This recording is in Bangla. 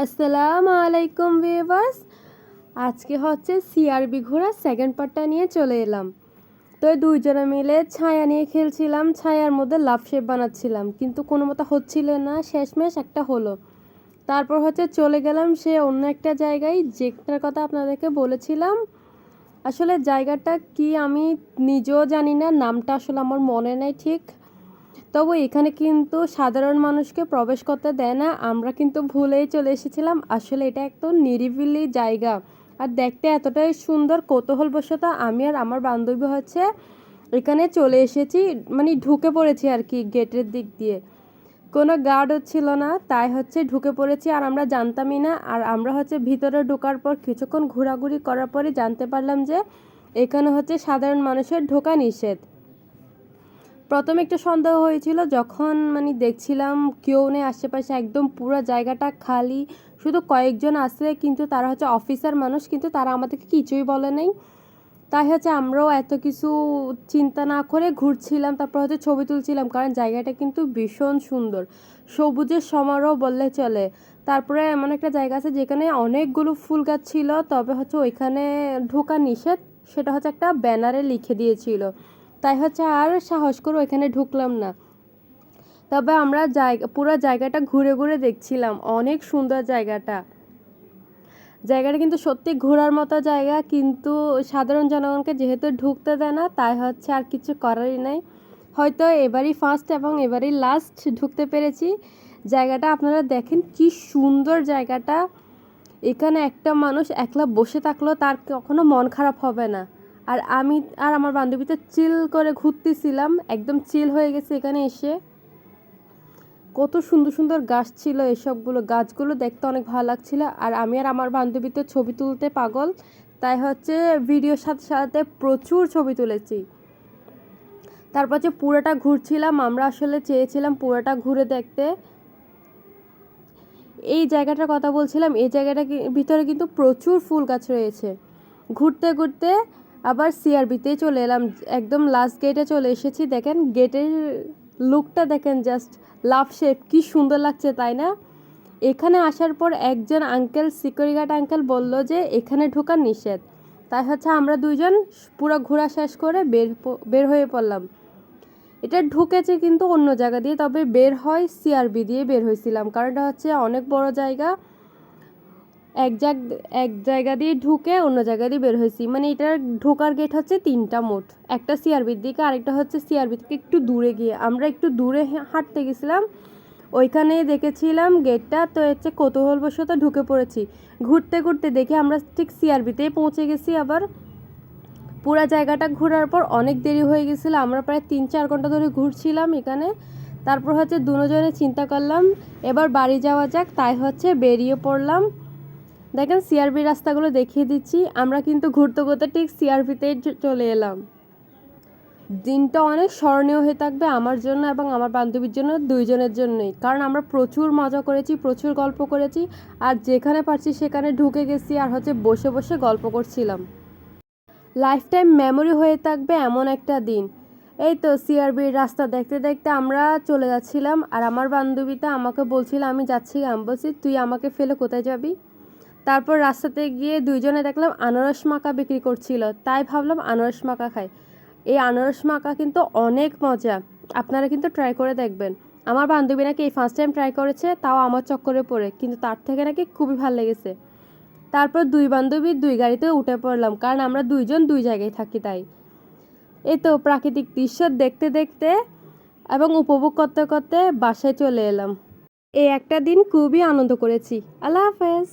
আসসালামু আলাইকুম ভিউয়ার্স। আজকে হচ্ছে সিআরবি ঘোরা সেকেন্ড পার্টটা নিয়ে চলে এলাম। তো দুইজনে মিলে ছায়া নিয়ে খেলছিলাম, ছায়ার মধ্যে লাভ শেপ বানাচ্ছিলাম, কিন্তু কোনো মতো হচ্ছিল না, শেষমেশ একটা হলো। তারপর হচ্ছে চলে গেলাম সে অন্য একটা জায়গায়, যেটার কথা আপনাদেরকে বলেছিলাম। আসলে জায়গাটা কি আমি নিজেও জানি না, নামটা আসলে আমার মনে নেই ঠিক। তবে এখানে কিন্তু সাধারণ মানুষকে প্রবেশ করতে দেয় না। আমরা কিন্তু ভুলেই চলে এসেছিলাম। আসলে এটা একদম নিরিবিলি জায়গা। আর দেখতে এতটাই সুন্দর, কৌতূহলবশত আমি আর আমার বান্ধবী হচ্ছে এখানে চলে এসেছি। মানে ঢুকে পড়েছি আর কি গেটের দিক দিয়ে। কোনো গার্ডও ছিল না, তাই হচ্ছে ঢুকে পড়েছি আর আমরা জানতামই না। আর আমরা হচ্ছে ভিতরে ঢোকার পর কিছুক্ষণ ঘোরাঘুরি করার পরে জানতে পারলাম যে এখানে হচ্ছে সাধারণ মানুষের ঢোকা নিষেধ। প্রথমে একটু সন্দেহ হয়েছিল যখন মানে দেখছিলাম কেউ নেই আশেপাশে, একদম পুরো জায়গাটা খালি। শুধু কয়েকজন আছে, কিন্তু তারা হচ্ছে অফিসার মানুষ, কিন্তু তারা আমাদেরকে কিছুই বলে নাই। তাই হচ্ছে আমরাও এত কিছু চিন্তা না করে ঘুরছিলাম, তারপর হচ্ছে ছবি তুলছিলাম, কারণ জায়গাটা কিন্তু ভীষণ সুন্দর। সবুজের সমারোহ বললে চলে। তারপরে এমন একটা জায়গা আছে যেখানে অনেকগুলো ফুল গাছ ছিল, তবে হচ্ছে ওইখানে ঢোকা নিষেধ, সেটা হচ্ছে একটা ব্যানারে লিখে দিয়েছিল। তাই হচ্ছে আর সাহস করে ওইখানে ঢুকলাম না। তবে আমরা জায়গা, পুরো জায়গাটা ঘুরে ঘুরে দেখছিলাম, অনেক সুন্দর জায়গাটা। জায়গাটা কিন্তু সত্যি ঘোরার মতো জায়গা, কিন্তু সাধারণ জনগণকে যেহেতু ঢুকতে দেয় না, তাই হচ্ছে আর কিছু করারই নাই। হয়তো এবারই ফার্স্ট এবং এবারই লাস্ট ঢুকতে পেরেছি। জায়গাটা আপনারা দেখেন কি সুন্দর জায়গাটা। এখানে একটা মানুষ একলা বসে থাকলেও তার কখনো মন খারাপ হবে না। আর আমি আর আমার বান্ধবী তো চিল করে ঘুরতেছিলাম, একদম চিল হয়ে গেছে এখানে এসে। কত সুন্দর সুন্দর গাছ ছিল এসবগুলো, গাছগুলো দেখতে অনেক ভালো লাগছিল। আর আমি আর আমার বান্ধবী তো ছবি তুলতে পাগল, তাই হচ্ছে ভিডিওর সাথে সাথে প্রচুর ছবি তুলেছি। তারপর যে পুরোটা ঘুরছিলাম, আমরা আসলে চেয়েছিলাম পুরোটা ঘুরে দেখতে। এই জায়গাটার কথা বলছিলাম, এই জায়গাটা ভিতরে কিন্তু প্রচুর ফুল গাছ রয়েছে। ঘুরতে ঘুরতে আবার সিআরবিতেই চলে এলাম। একদম লাস্ট গেটে চলে এসেছি। দেখেন গেটের লুকটা দেখেন জাস্ট লাভ শেপ কি সুন্দর লাগছে, তাই না? এখানে আসার পর একজন আঙ্কেল সিকিউরিটি গার্ড আঙ্কেল বলল যে, এখানে ঢোকার নিষেধ। তাই হচ্ছে আমরা দুইজন পুরো ঘোরা শেষ করে বের বের হয়ে পড়লাম। এটা ঢুকেছে কিন্তু অন্য জায়গা দিয়ে, তবে বের হয় সিআরবি দিয়ে বের হয়েছিলাম। কারণ এটা হচ্ছে অনেক বড় জায়গা। এক জায়গ এক জায়গা দিয়ে ঢুকে অন্য জায়গা দিয়ে বের হয়েছি। মানে এটার ঢোকার গেট হচ্ছে তিনটা মোট একটা সিআরবির দিকে, আরেকটা হচ্ছে সিআরবি থেকে একটু দূরে গিয়ে। আমরা একটু দূরে হাঁটতে গেছিলাম। ওইখানে দেখেছিলাম গেটটা তো হচ্ছে কৌতূহলবশত ঢুকে পড়েছি। ঘুরতে ঘুরতে দেখে আমরা ঠিক সিআরবিতেই পৌঁছে গেছি আবার। পুরা জায়গাটা ঘোরার পর অনেক দেরি হয়ে গেছিল। আমরা প্রায় তিন চার ঘণ্টা ধরে ঘুরছিলাম এখানে। তারপর হচ্ছে দুজনে চিন্তা করলাম, এবার বাড়ি যাওয়া যাক। তাই হচ্ছে বেরিয়ে পড়লাম। দেখেন সিআরবি রাস্তাগুলো দেখিয়ে দিচ্ছি। আমরা কিন্তু ঘুরতে ঘুরতে ঠিক সিআরবিতেই চলে এলাম। দিনটা অনেক স্মরণীয় হয়ে থাকবে আমার জন্য এবং আমার বান্ধবীর জন্য, দুইজনের জন্যই। কারণ আমরা প্রচুর মজা করেছি, প্রচুর গল্প করেছি, আর যেখানে পারছি সেখানে ঢুকে গেছি আর হচ্ছে বসে বসে গল্প করছিলাম। লাইফ টাইম মেমোরি হয়ে থাকবে এমন একটা দিন। এই তো সিআরবির রাস্তা দেখতে দেখতে আমরা চলে যাচ্ছিলাম, আর আমার বান্ধবীটা আমাকে বলছিল, আমি যাচ্ছি, আমি বলছি, তুই আমাকে ফেলে কোথায় যাবি? তারপর রাস্তাতে গিয়ে দুইজনে দেখলাম আনারস মাকা বিক্রি করছিল। তাই ভাবলাম আনারস মাকা খাই। এই আনারস মাকা কিন্তু অনেক মজা। আপনারা কিন্তু ট্রাই করে দেখবেন। আমার বান্ধবী নাকি এই ফার্স্ট টাইম ট্রাই করেছে, তাও আমার চক্করে পড়ে, কিন্তু তার থেকে নাকি খুবই ভালো লেগেছে। তারপর দুই বান্ধবী দুই গাড়িতে উঠে পড়লাম, কারণ আমরা দুইজন দুই জায়গায় থাকি তাই। এই তো প্রাকৃতিক দৃশ্য দেখতে দেখতে এবং উপভোগ করতে করতে বাসায় চলে এলাম। এই একটা দিন খুবই আনন্দ করেছি। আল্লাহ হাফেজ।